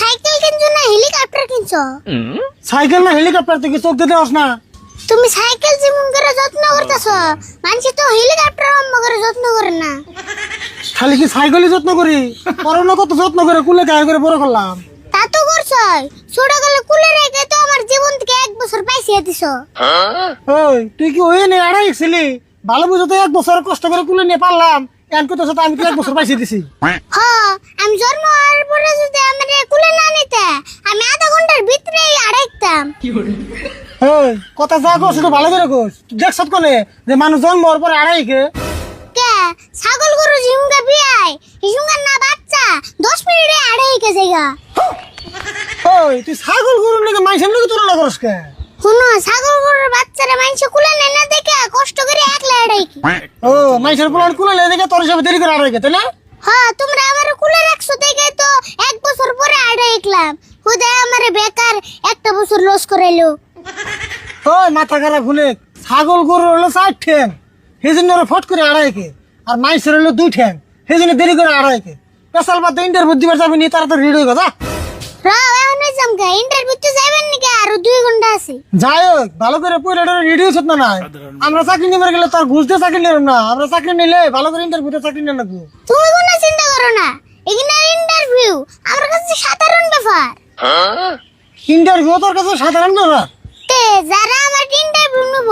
Cycle কিনছো না helicopter কিনছো? সাইকেল না হেলিকপ্টার থেকে চোখ দিতে আস না তুমি সাইকেল যেমন করে যত্ন করতেছ মানুষ তো হেলিকপ্টার অম্ম করে যত্ন করে না। খালি কি সাইকেলই যত্ন করি? করোনা কত যত্ন করে কুলে গায়ে করে বড় করলাম। তা তো করছই। ছোট গেলে কুলে রেখে তো আমার জীবন থেকে এক বছর পাইছিয়ে দিছ। ওই তুই কি ওই নে আড়াই ছিলি? ভালো বুঝো তো এক বছর কষ্ট করে কুলে নিয়ে পারলাম। এন করতে তো আমি তো এক বছর পাইছি দিছি। হ আমি জন্ম হওয়ার পরে যদি আমার কুলে না নিতে আমি আধা ঘণ্টার ভিতরেই আড়াইতাম ওই কথা যা করছ তো ভালো করে কোস। দেখছ কোনে যে মানুষ জন্ম হওয়ার পরে আড়াই কে। কে? ছাগল গরু ঝিমুকা বিয়াই। হিসুঙ্গার না বাচ্চা দশ মিনিটে আড়াই কে জায়গা। ওই তুই ছাগল গরু নাকি মাইসের নাকি তুলনা করস কে? শুনো ছাগল গরুর বাচ্চারা মানুষ কুলে নেয় না দেখে কষ্ট করে একলা আড়াই কি। ও মাইসের পোলার কুলে লে দেখে তোর হিসাবে দেরি করে আড়াই কে তাই না? হ্যাঁ তোমরা আমার কুলে রাখছো দেখে তো এক বছর পরে আড়াইকলাম হুদায় আমার বেকার একটা বছর লস করাইলো। ওই মাথা খারাপ খুলে ছাগল গরু হলো চার ঠ্যাং। সেই জন্য ওরা ফট করে আড়াই কে আর মাইসের হলো দুই ঠ্যাং। সেই জন্য দেরি করে আড়াই কে পেশাল বাদ ইন্টারভিউ দিবার যাবি নি তারা তো রেডি হয়ে গেছে যাই হোক ভালো করে পড়ে রেডি হচ্ছে না নাই? আমরা চাকরি নিবার গেলে তার ঘুষ দিয়ে চাকরি নিলাম না। আমরা চাকরি নিলে ভালো করে ইন্টারভিউতে চাকরি নিয়ে লাগবো তুমি কোনো চিন্তা করো না। এখানে ইন্টারভিউ আমার কাছে সাধারণ ব্যাপার। ইন্টারভিউ তোর কাছে সাধারণ ব্যাপার। তে যারা আমার ইন্টারভিউ নেব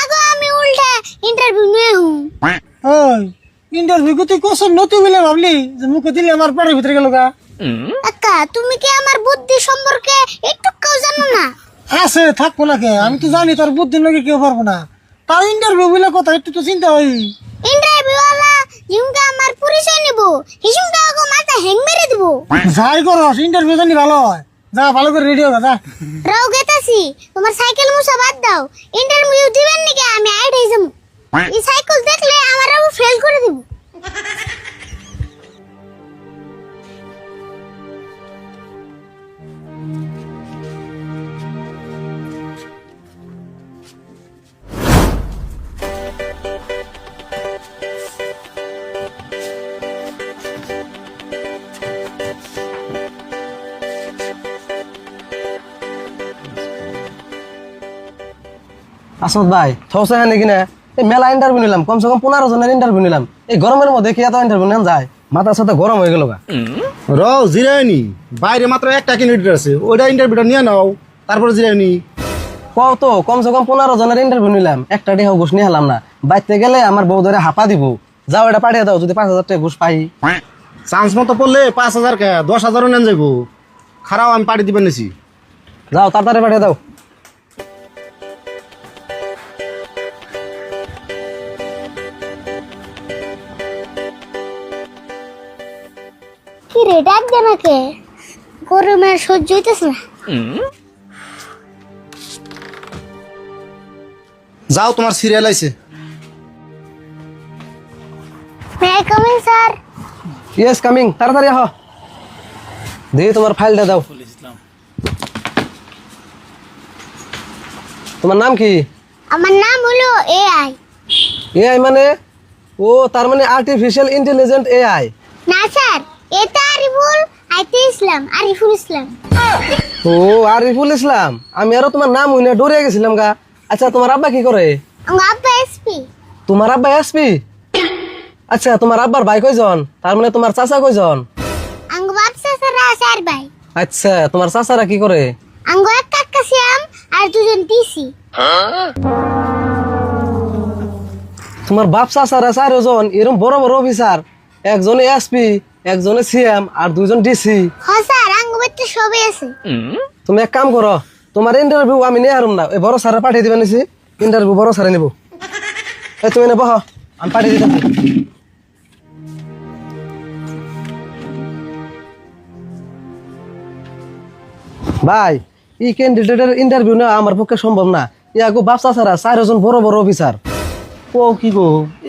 আগে আমি উল্টা ইন্টারভিউ নিয়ে হুম ওই ইন্টারভিউ তুই নতুন বলে ভাবলি যে মুখে দিলে আমার ভিতরে গেল গা। তুমি কি আমার বুদ্ধি সম্পর্কে একটু কেউ জানো না? আছে থাকব না কে আমি তো জানি তোর বুদ্ধির লোকে কেউ পারব না। তার ইন্টারভিউ বলে কথা একটু তো চিন্তা হই ইন্টারভিউ ওয়ালা ঝুমকা আমার পরিচয় নেব। হিসুমকা আগে মাথা হ্যাং মেরে দেবো। যাই করস ইন্টারভিউ জানি ভালো হয়। যা ভালো করে রেডি হবে যা রাও গেতাছি তোমার সাইকেল মুসা বাদ দাও। ইন্টারভিউ দিবেন নাকি? আমি আইড যাব এই সাইকেল দেখলে আমার ফেল করে দিব। আসমত ভাই থৌসা হ্যাঁ নাকি না? এই মেলা ইন্টারভিউ নিলাম কমসে কম পনেরো জনের ইন্টারভিউ নিলাম। এই গরমের মধ্যে কি এত ইন্টারভিউ নেন যায়? মাথার সাথে গরম হয়ে গেল র জিরায়নি বাইরে মাত্র একটা ক্যান্ডিডেট আছে ওইটা ইন্টারভিউটা নিয়ে নাও তারপরে জিরায়নি কও তো কমসে কম পনেরো জনের ইন্টারভিউ নিলাম একটা ডেহ ঘুষ নিয়ে হলাম না। বাইতে গেলে আমার বউ ধরে হাঁপা দিব। যাও এটা পাঠিয়ে দাও যদি পাঁচ হাজার টাকা ঘুষ পাই। চান্স মতো পড়লে পাঁচ হাজার কে দশ হাজারও নেন যাব খারাপ আমি পাঠিয়ে দিবেন নিছি। যাও তাড়াতাড়ি পাঠিয়ে দাও। রে ডাক দে নাকে গরমে আর সহ্য হইতেছে না। যাও তোমার সিরিয়াল আইছে। May I coming sir yes coming তাড়াতাড়ি আহ। দেখি তোমার ফাইলটা দাও। তোমার নাম কি? আমার নাম হলো এআই এআই মানে? ও তার মানে আর্টিফিশিয়াল ইন্টেলিজেন্ট এআই না স্যার এটা আরিফুল আইতে ইসলাম আরিফুল ইসলাম। ও আরিফুল ইসলাম আমি আরও তোমার নাম ডরে গেছিলাম গা। আচ্ছা তোমার আব্বা কি করে? আমার আব্বা এসপি। তোমার আব্বা এসপি? আচ্ছা তোমার আব্বার ভাই কয়জন? তার মানে তোমার চাচা কয়জন? আঙ্গ বাপসা সারা স্যার ভাই। আচ্ছা তোমার চাচারা কি করে? আঙ্গ এক কাকা শ্যাম আর দুজন টিসি তোমার বাপ চাচারা চারজন এরকম বড় বড় অফিসার একজনে এসপি একজনে সিএম আর দুজন ডিসি হ স্যার আঙ্গ বাচ্চা সবই আছে। তুমি এক কাম করো তোমার ইন্টারভিউ আমি নিয়ে হারুম না ওই বড় স্যারে পাঠিয়ে দিবেন নিছি ইন্টারভিউ বড় স্যারে নিব। এই তুমি নে বহ আমি পাঠিয়ে দিতে ভাই এই ক্যান্ডিডেটের ইন্টারভিউ নেওয়া আমার পক্ষে সম্ভব না। ইয়াগো বাপসা ছাড়া চারজন বড় বড় অফিসার ও কি গো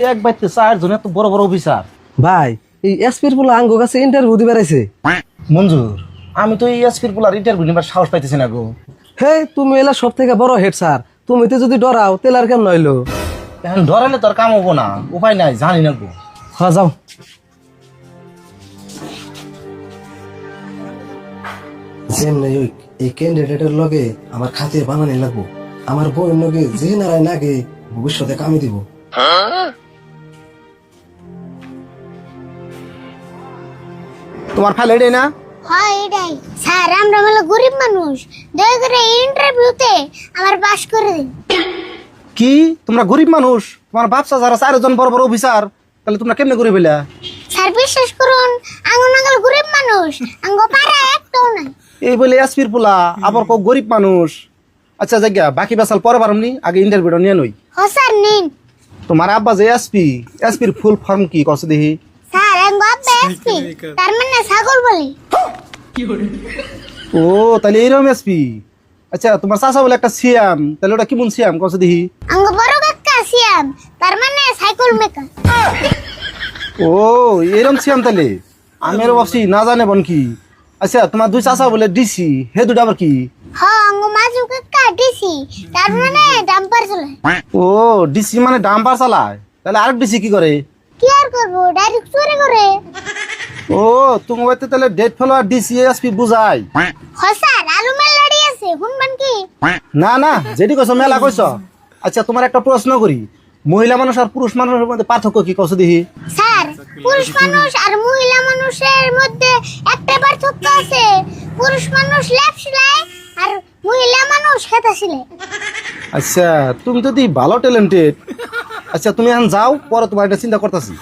এক বাইতে চারজন এত বড় বড় অফিসার ভাই এই এসপির বলে আঙ্গো কাছে ইন্টারভিউ দিবে রাইছে মঞ্জুর। আমি তো এই এসপির পোলার ইন্টারভিউ নিবার সাহস পাইতেছি না গো। হে তুমি এলা সব থেকে বড় হেড স্যার তুমি তো যদি ডরাও তেল আর কেমন নইলো এখন ধরালে তোর কাম হব না। উপায় নাই জানি না গো। হ্যাঁ যাও। এই ক্যান্ডিডেটের লগে আমার খাতির বানানি লাগবো। আমার বউয়ের লগে যে নারায় নাগে ভবিষ্যতে কামি দিব। তোমার ফাইল এটাই না? হয় এটাই। স্যার আমরা হলো গরিব মানুষ। দয়া করে ইন্টারভিউতে আমার পাস করে দিন। কি? তোমরা গরিব মানুষ? তোমার বাপসা যারা চারজন বড় বড় অফিসার তাহলে তোমরা কেমনে গরিব হইলা? স্যার বিশ্বাস করুন আঙ্গুল নাঙ্গল গরিব মানুষ। আঙ্গ পাড়া একটাও নাই। এই বলে এসপির পোলা আবার কো গরিব মানুষ। আচ্ছা জায়গা বাকি বেসাল পরে পারমনি আগে ইন্টারভিউটা নিয়ে নই। হ স্যার নিন। তোমার আব্বা যে এসপি এসপির ফুল ফর্ম কি কস দেখি? আঙ্গ এসপি? তার মানে ছাগল বলি। ও তাহলে এইরকম এসপি? আচ্ছা তোমার চাচা বলে একটা সিয়াম। তাহলে ওটা কেমন সিয়াম? কস দেখি। আঙ্গ বড় কাকা সিয়াম। তার মানে সাইকেল মেকার। ও এরকম সিয়াম তাহলে? আমি আরও ভাবছি না জানে বন কি। আচ্ছা তোমার দুই চাচা বলে ডিসি। হে দুটা আবার কি? হ আঙ্গ মাজু কাকা ডিসি। তার মানে ডাম্পার চলে ও ডিসি মানে ডাম্পার চালায়। তাহলে আরেক ডিসি কি করে? আর করব ডাইরেক্ট চুরি করে। ও তুমি তাহলে ডেট ফেলো আর ডিসি এসপি বুঝাই? হ স্যার আলু মেল লড়ি আছে শুনবেন কি? না না যেটি কইছো মেলা কইছ। আচ্ছা তোমার একটা প্রশ্ন করি। মহিলা মানুষ আর পুরুষ মানুষের মধ্যে পার্থক্য কি দেখি? স্যার পুরুষ মানুষ আর মহিলা মানুষের মধ্যে একটা পার্থক্য আছে। পুরুষ মানুষ লেপ সিলাই আর মহিলা মানুষ সিলাই। আচ্ছা তুমি যদি ভালো ট্যালেন্টেড আচ্ছা তুমি এখন যাও পরে তোমার এটা চিন্তা করতেছি।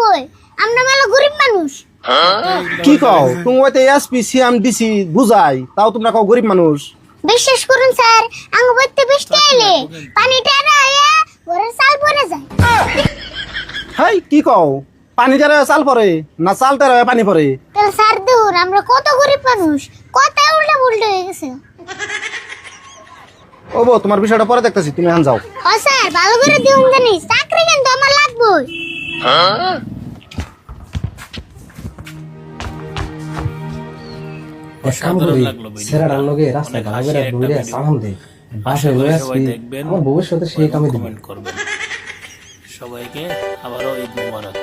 চাকরি লাগবে আমরা মেলো গরিব মানুষ। কি কও? তুমি হয়তো এসপি সিএম ডিসি বুঝাই তাও তোমরা কও গরিব মানুষ? বিশ্বাস করুন স্যার আঙ্গ বইতে বৃষ্টি এলে পানি টেরা হইয়া ঘরের চাল পরে যায়। হাই কি কও? পানি যারা চাল পরে না চাল তারা পানি পরে তাহলে স্যার দেখুন আমরা কত গরিব মানুষ কত উল্টা উল্টা হয়ে গেছে। ও বউ তোমার বিষয়টা পরে দেখতেছি তুমি এখন যাও। হ স্যার ভালো করে দিউন জানি চাকরি কিন্তু আমার লাগবে কাম করি সেরাটার লগে রাস্তায় করে দৌড়ে সালাম দে বাসে ঘুরে আসবি আমার ভবিষ্যতে সেই কামে দিবেন। সবাইকে আবারও ঈদ মোবারক।